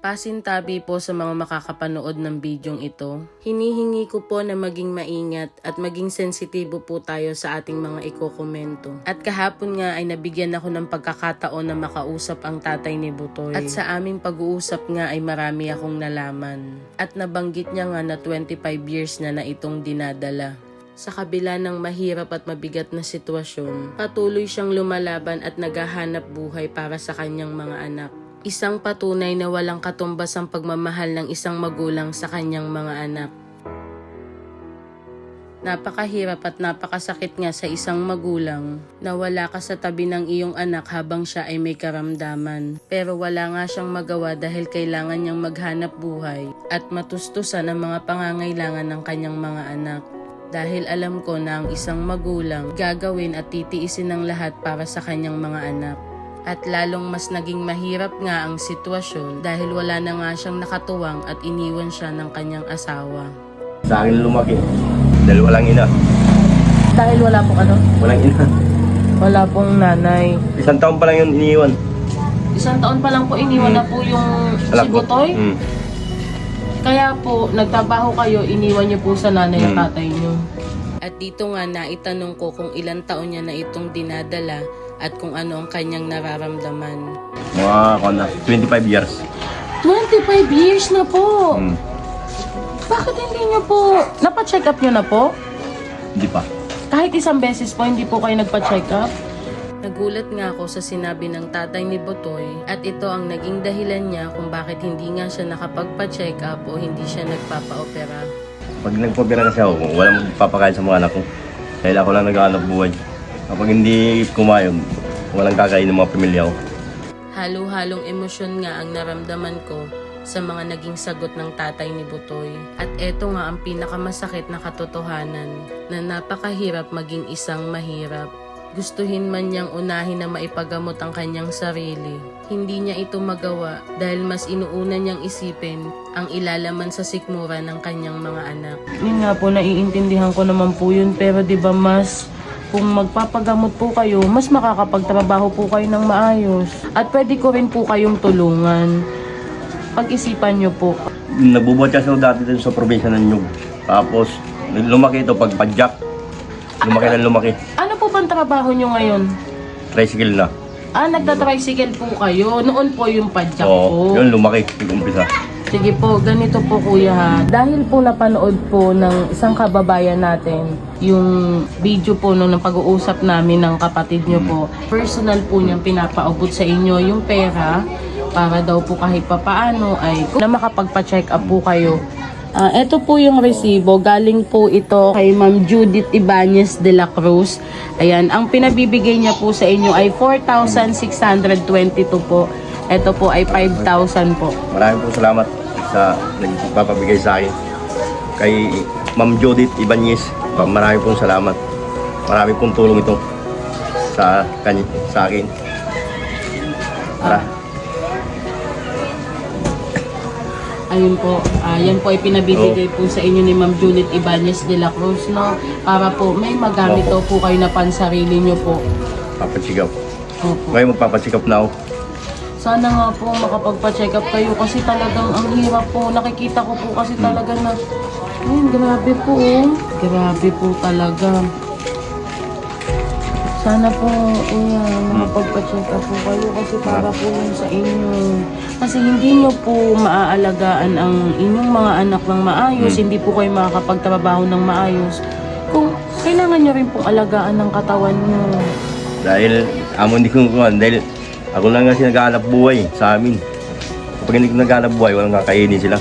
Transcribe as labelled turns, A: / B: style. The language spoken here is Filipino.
A: Pasintabi po sa mga makakapanood ng bidyong ito. Hinihingi ko po na maging maingat at maging sensitibo po tayo sa ating mga ikokomento. At kahapon nga ay nabigyan ako ng pagkakataon na makausap ang tatay ni Butoy. At sa aming pag-uusap nga ay marami akong nalaman. At nabanggit niya nga na 25 years na na itong dinadala. Sa kabila ng mahirap at mabigat na sitwasyon, patuloy siyang lumalaban at naghahanap buhay para sa kanyang mga anak. Isang patunay na walang katumbas ang pagmamahal ng isang magulang sa kanyang mga anak. Napakahirap at napakasakit nga sa isang magulang na wala ka sa tabi ng iyong anak habang siya ay may karamdaman. Pero wala nga siyang magawa dahil kailangan niyang maghanap buhay at matustusan ang mga pangangailangan ng kanyang mga anak. Dahil alam ko na ang isang magulang gagawin at titiisin ng lahat para sa kanyang mga anak. At lalong mas naging mahirap nga ang sitwasyon dahil wala na nga siyang nakatuwang at iniwan siya ng kanyang asawa.
B: Sa akin lumaki. Dahil walang ina.
A: Dahil wala pong ano?
B: Walang ina.
A: Wala pong nanay.
B: Isang taon pa lang yun iniwan.
A: Isang taon pa lang po iniwan na po yung
B: Alam
A: si. Butoy.
B: Mm.
A: Kaya po, nagtrabaho kayo, iniwan niyo po sa nanay at
B: Mm.
A: tatay niyo. At dito nga naitanong ko kung ilang taon niya na itong dinadala at kung ano ang kanyang nararamdaman.
B: Mga ako na, 25 years.
A: 25 years na po!
B: Mm.
A: Bakit hindi niyo po, napacheck up niyo na po?
B: Hindi pa.
A: Kahit isang beses po, hindi po kayo nagpa-check up? Nagulat nga ako sa sinabi ng tatay ni Botoy at ito ang naging dahilan niya kung bakit hindi nga siya nakapagpa-check up o hindi siya nagpapa-opera.
B: Pag nagpapira kasi ako, walang magpapakain sa mga anak ko. Dahil ako lang nag-aanap buhay. Kapag hindi kumain, walang kakain ng mga pamilya ko.
A: Halo-halong emosyon nga ang naramdaman ko sa mga naging sagot ng tatay ni Butoy. At eto nga ang pinakamasakit na katotohanan na napakahirap maging isang mahirap. Gustuhin man niyang unahin na maipagamot ang kanyang sarili. Hindi niya ito magawa dahil mas inuuna niyang isipin ang ilalaman sa sikmura ng kanyang mga anak. Yun nga po, naiintindihan ko naman po yun. Pero di ba mas kung magpapagamot po kayo, mas makakapagtrabaho po kayo ng maayos. At pwede ko rin po kayong tulungan. Pag-isipan nyo po.
B: Nagbubuhat kasi ako dati dun sa probinsya ng Nyug. Tapos, lumaki ito pag padjak. Lumaki na lumaki.
A: Ano po bang trabaho nyo ngayon?
B: Tricycle na.
A: Ah, nagta-tricycle po kayo. Noon po yung padjak
B: Oo,
A: po.
B: yun lumaki. Nag-umpisa.
A: Sige po, ganito po kuya ha. Dahil po napanood po ng isang kababayan natin yung video po nung pag-uusap namin ng kapatid nyo po. Personal po niyang pinapaubot sa inyo yung pera para daw po kahit papaano ay na makapagpa-check up po kayo. Ah, ito po yung resibo. Galing po ito kay Ma'am Judith Ibanez de la Cruz. Ayan, ang pinabibigay niya po sa inyo ay 4,622 po. Ito po ay 5,000 po.
B: Maraming po salamat sa nagpapabigay sa akin. Kay Ma'am Judith Ibanez, maraming pong salamat. Maraming pong tulong ito sa, kanya, sa akin. Para,
A: Ayun po, ah, yan po ay pinabibigay po sa inyo ni Ma'am Judith Ibanez de la Cruz, no? Para po may magamit daw po kayo na pansarili nyo po.
B: up.
A: Opo.
B: Ngayon magpapacheck up na ako.
A: Sana nga po makapagpa-check up kayo kasi talagang ang hirap po. Nakikita ko po kasi talaga na, ayun, grabe po oh. Grabe po talaga. Sana po, iya, makapagpa-check up po kayo kasi para po yun sa inyo. Kasi hindi nyo po maaalagaan ang inyong mga anak ng maayos, hindi po kayo makakapagtrabaho ng maayos. Kung kailangan nyo rin pong alagaan ng katawan nyo.
B: Dahil amo hindi ko kuhan. Dahil ako lang kasi naghahanap buhay sa amin. Kapag hindi ko naghahanap buhay, walang kakainin sila.